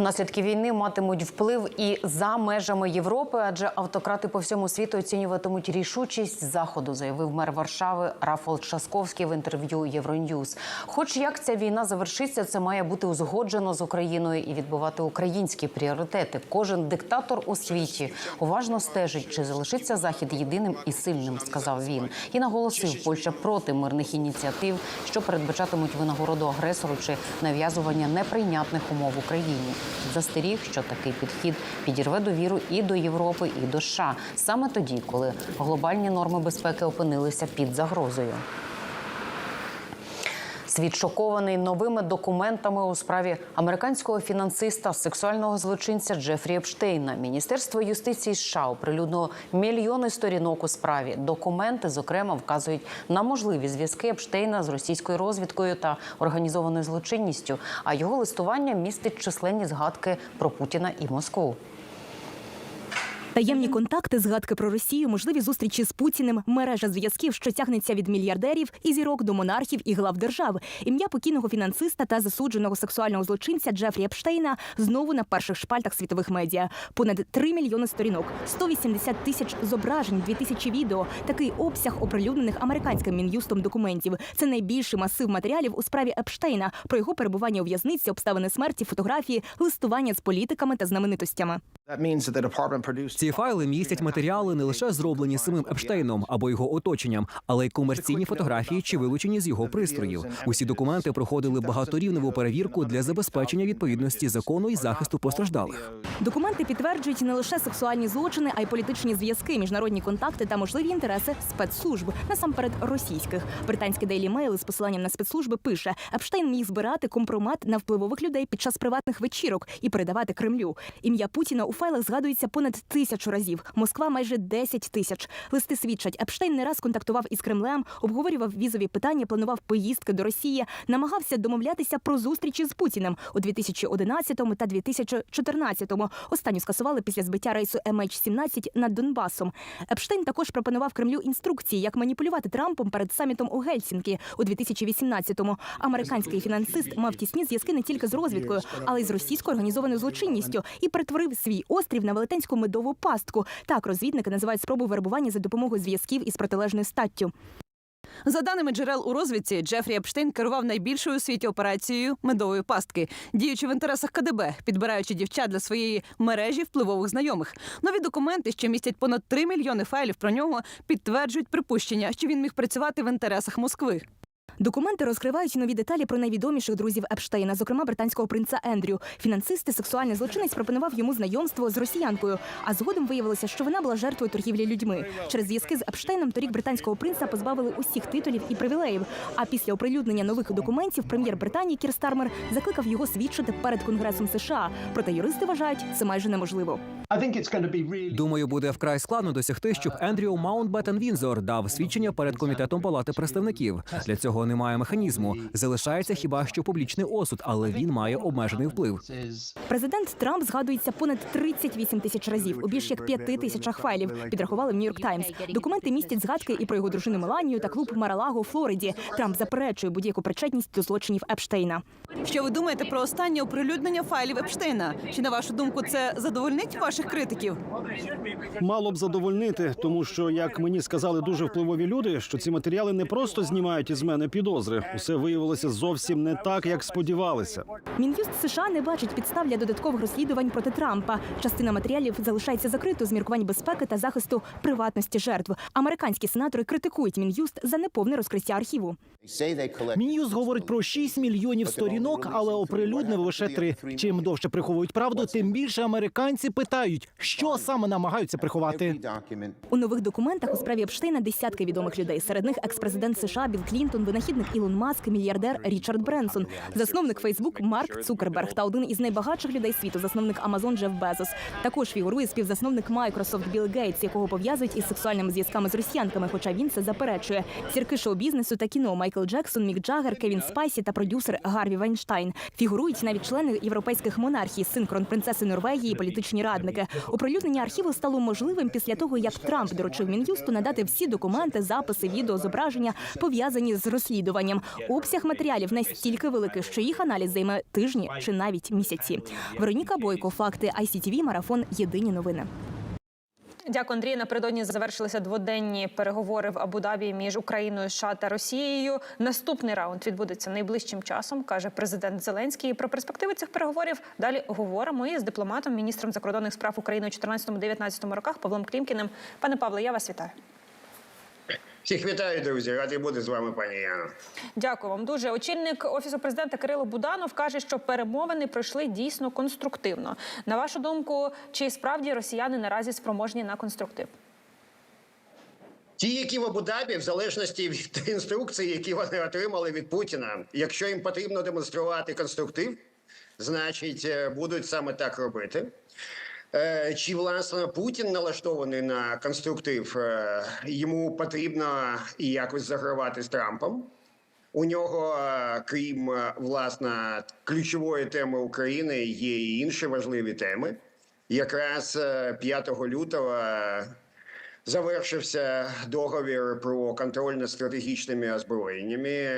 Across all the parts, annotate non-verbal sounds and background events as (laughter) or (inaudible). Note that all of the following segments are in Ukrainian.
Наслідки війни матимуть вплив і за межами Європи, адже автократи по всьому світу оцінюватимуть рішучість заходу, заявив мер Варшави Рафал Часковський в інтерв'ю Євроньюз. Хоч як ця війна завершиться, це має бути узгоджено з Україною і відбувати українські пріоритети. Кожен диктатор у світі уважно стежить, чи залишиться захід єдиним і сильним, сказав він. І наголосив, Польща проти мирних ініціатив, що передбачатимуть винагороду агресору чи нав'язування неприйнятних умов Україні. Застеріг, що такий підхід підірве довіру і до Європи, і до США саме тоді, коли глобальні норми безпеки опинилися під загрозою. Світ шокований новими документами у справі американського фінансиста, сексуального злочинця Джефрі Епштейна. Міністерство юстиції США оприлюднило мільйони сторінок у справі. Документи, зокрема, вказують на можливі зв'язки Епштейна з російською розвідкою та організованою злочинністю. А його листування містить численні згадки про Путіна і Москву. Таємні контакти, згадки про Росію, можливі зустрічі з Путіним, мережа зв'язків, що тягнеться від мільярдерів і зірок до монархів і глав держав. Ім'я покійного фінансиста та засудженого сексуального злочинця Джефрі Епштейна знову на перших шпальтах світових медіа. Понад 3 мільйони сторінок, 180 тисяч зображень, 2 тисячі відео. Такий обсяг оприлюднених американським мін'юстом документів. Це найбільший масив матеріалів у справі Епштейна про його перебування у в'язниці, обставини смерті, фотографії, листування з політиками та знаменитостями. Ці файли містять матеріали не лише зроблені самим Епштейном або його оточенням, але й комерційні фотографії чи вилучені з його пристроїв. Усі документи проходили багаторівневу перевірку для забезпечення відповідності закону і захисту постраждалих. Документи підтверджують не лише сексуальні злочини, а й політичні зв'язки, міжнародні контакти та можливі інтереси спецслужб, насамперед російських. Британський Daily Mail з посиланням на спецслужби пише: Епштейн міг збирати компромат на впливових людей під час приватних вечірок і передавати Кремлю. Ім'я Путіна у файлах згадується понад тисячу разів. Москва майже 10 тисяч. Листи свідчать, Епштейн не раз контактував із Кремлем, обговорював візові питання, планував поїздки до Росії, намагався домовлятися про зустрічі з Путіним у 2011 та 2014 Останню скасували після збиття рейсу MH17 над Донбасом. Епштейн також пропонував Кремлю інструкції, як маніпулювати Трампом перед самітом у Гельсінкі у 2018-му. Американський фінансист мав тісні зв'язки не тільки з розвідкою, але й з російською організованою злочинністю і перетворив свій острів на велетенську медову пастку. Так розвідники називають спробу вербування за допомогою зв'язків із протилежною статтю. За даними джерел у розвідці, Джефрі Епштейн керував найбільшою у світі операцією медової пастки, діючи в інтересах КДБ, підбираючи дівчат для своєї мережі впливових знайомих. Нові документи, що містять понад 3 мільйони файлів про нього, підтверджують припущення, що він міг працювати в інтересах Москви. Документи розкривають нові деталі про найвідоміших друзів Епштейна, зокрема британського принца Ендрю. Фінансист і сексуальний злочинець пропонував йому знайомство з росіянкою. А згодом виявилося, що вона була жертвою торгівлі людьми. Через зв'язки з Епштейном торік британського принца позбавили усіх титулів і привілеїв. А після оприлюднення нових документів прем'єр Британії Кір Стармер закликав його свідчити перед Конгресом США. Проте юристи вважають це майже неможливо. Думаю, буде вкрай складно досягти, щоб Ендрю Маунтбеттен Вінзор дав свідчення перед комітетом палати представників. Для цього немає механізму. Залишається хіба що публічний осуд, але він має обмежений вплив. Президент Трамп згадується понад 38 тисяч разів у більш як п'яти тисячах файлів. Підрахували в Нью-Йорк Таймс. Документи містять згадки і про його дружину Меланію та клуб Маралаго у Флориді. Трамп заперечує будь-яку причетність до злочинів Епштейна. Що ви думаєте про останнє оприлюднення файлів Епштейна? Чи на вашу думку це задовольнить ваших критиків? Мало б задовольнити, тому що, як мені сказали дуже впливові люди, що ці матеріали не просто знімають із мене підозри. Усе виявилося зовсім не так, як сподівалися. Мін'юст США не бачить підстав для додаткових розслідувань проти Трампа. Частина матеріалів залишається закритою з міркувань безпеки та захисту приватності жертв. Американські сенатори критикують мін'юст за неповне розкриття архіву. Мін'юз говорить про 6 мільйонів сторінок, але оприлюднив лише три. Чим довше приховують правду, тим більше американці питають, що саме намагаються приховати. У нових документах у справі Епштейна десятки відомих людей. Серед них екс-президент США Білл Клінтон, винахідник Ілон Маск, мільярдер Річард Бренсон, засновник Фейсбук Марк Цукерберг та один із найбагатших людей світу, засновник Амазон Джеф Безос. Також фігурує співзасновник Майкрософт Білл Гейтс, якого пов'язують із сексуальними зв'язками з росіянками, хоча він це заперечує. Зірки шоу-бізнесу та кіно Майкл Джексон, Мік Джаггер, Кевін Спайсі та продюсер Гарві Вайнштайн. Фігурують навіть члени європейських монархій, син кронпринцеси Норвегії, політичні радники. Оприлюднення архіву стало можливим після того, як Трамп доручив Мін'юсту надати всі документи, записи, відео, зображення пов'язані з розслідуванням. Обсяг матеріалів настільки великий, що їх аналіз займе тижні чи навіть місяці. Вероніка Бойко, факти ICTV, марафон. Єдині новини. Дякую, Андрій. Напередодні завершилися дводенні переговори в Абу-Дабі між Україною, США та Росією. Наступний раунд відбудеться найближчим часом, каже президент Зеленський. Про перспективи цих переговорів далі говоримо із дипломатом, міністром закордонних справ України у 14-19 роках Павлом Клімкіним. Пане Павле, я вас вітаю. Всіх вітаю, друзі. Радий бути з вами, пані Яно. Дякую вам дуже. Очільник офісу президента Кирило Буданов каже, що перемовини пройшли дійсно конструктивно. На вашу думку, чи справді росіяни наразі спроможні на конструктив? Ті, які в Абу-Дабі, в залежності від (laughs) інструкцій, які вони отримали від Путіна, якщо їм потрібно демонструвати конструктив, значить е, будуть саме так робити. Е, Чи власне Путін налаштований на конструктив? Е, Йому потрібно якось загравати з Трампом. У нього, е, крім власне ключової теми України, є і інші важливі теми. Якраз е, 5 лютого завершився договір про контроль над стратегічними озброєннями.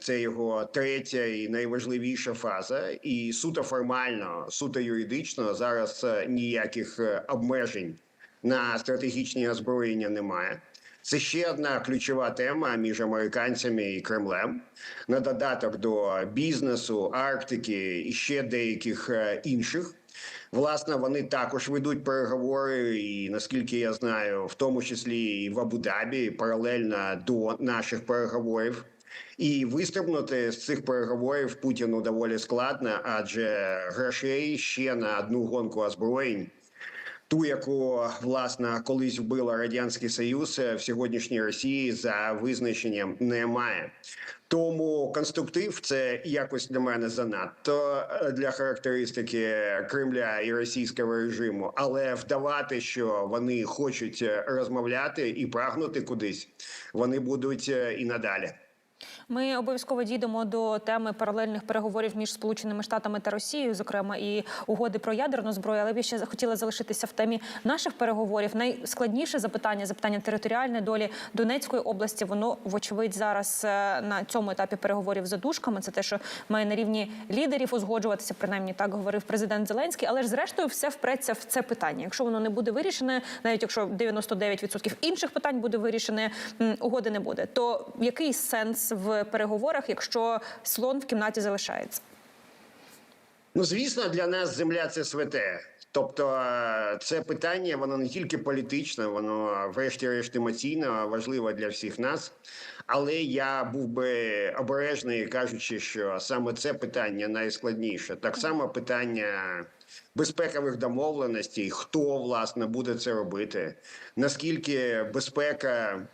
Це його третя і найважливіша фаза. І суто формально, суто юридично зараз е, ніяких е, обмежень на стратегічні озброєння немає. Це ще одна ключова тема між американцями і Кремлем на додаток до бізнесу, Арктики і ще деяких е, інших. Власне, вони також ведуть переговори, і наскільки я знаю, в тому числі і в Абу-Дабі, паралельно до наших переговорів. І вистрибнути з цих переговорів Путіну доволі складно, адже грошей ще на одну гонку озброєнь ту, яку власне колись вбила радянський союз е, в сьогоднішній Росії за визначенням немає. Тому конструктив це якось для мене занадто е, для характеристики Кремля і російського режиму, але вдавати, що вони хочуть е, розмовляти і прагнути кудись, вони будуть і надалі. Ми обов'язково дійдемо до теми паралельних переговорів між Сполученими Штатами та Росією, зокрема і угоди про ядерну зброю. Але я ще хотіла залишитися в темі наших переговорів. Найскладніше запитання запитання територіальної долі Донецької області. Воно вочевидь зараз е, на цьому етапі переговорів за дужками. Це те, що має на рівні лідерів узгоджуватися. Принаймні так говорив президент Зеленський. Але ж зрештою все впреться в це питання. Якщо воно не буде вирішене, навіть якщо 99% інших питань буде вирішене, угоди не буде. То який сенс в переговорах, якщо слон в кімнаті залишається? Ну, звісно, для нас земля це святе. Тобто, е, це питання, воно не тільки політичне, воно, врешті-решт, емоційно важливе для всіх нас. Але я був би обережний, кажучи, що саме це питання найскладніше. Так само питання безпекових домовленостей, хто власне буде це робити, наскільки безпека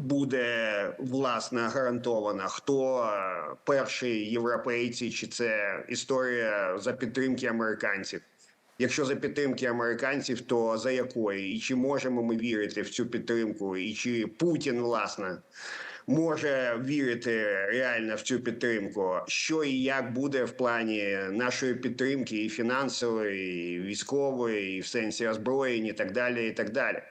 буде власне гарантована. Хто е, перші європейці, чи це історія за підтримки американців? Якщо за підтримки американців, то за якої? І чи можемо ми вірити в цю підтримку? І чи Путін власне може вірити реально в цю підтримку? Що і як буде в плані нашої підтримки, і фінансової, і військової, і в сенсі озброєнь, і так далі, і так далі.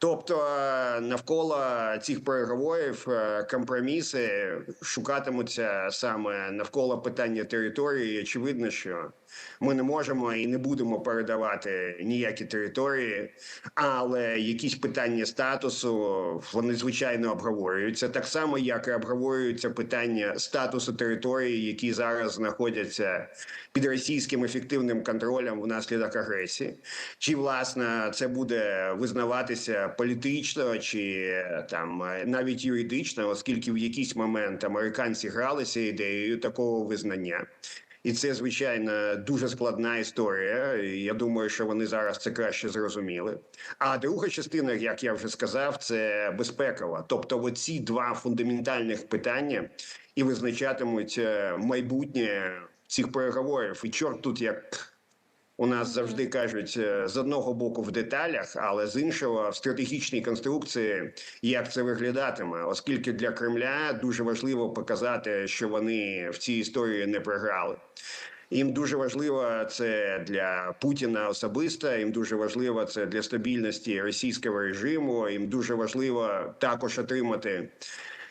Тобто е, навколо цих переговорів е, компроміси шукатимуться саме навколо питання території. І Очевидно, що ми не можемо і не будемо передавати ніякі території, але якісь питання статусу вони звичайно обговорюються так само, як і обговорюються питання статусу території, які зараз знаходяться під російським ефективним контролем внаслідок агресії. Чи власне це буде визнаватися політично, чи там навіть юридично, оскільки в якийсь момент американці гралися ідеєю такого визнання. І це звичайно дуже складна історія. Я думаю, що вони зараз це краще зрозуміли. А друга частина, як я вже сказав, це безпекова. Тобто, оці два фундаментальних питання і визначатимуть е, майбутнє цих переговорів. І чорт тут як. У нас завжди кажуть е, з одного боку в деталях, але з іншого в стратегічній конструкції, як це виглядатиме, оскільки для Кремля дуже важливо показати, що вони в цій історії не програли. Їм дуже важливо це для Путіна особисто. Їм дуже важливо це для стабільності російського режиму. Їм дуже важливо також отримати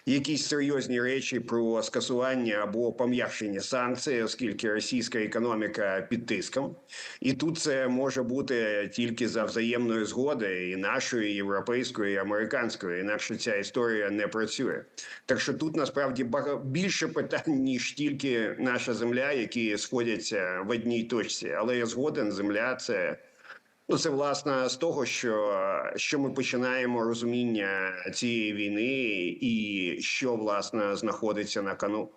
якісь серйозні речі про скасування або пом'якшення санкцій, оскільки російська економіка під тиском, і тут це може бути тільки за взаємної згоди і нашої, і європейської, і американської. Інакше ця історія не працює. Так що тут насправді більше питань ніж тільки наша земля, які сходяться в одній точці. Але я згоден, земля це. Ну, це власне з того, що, що ми починаємо розуміння цієї війни, і що власне знаходиться на кону.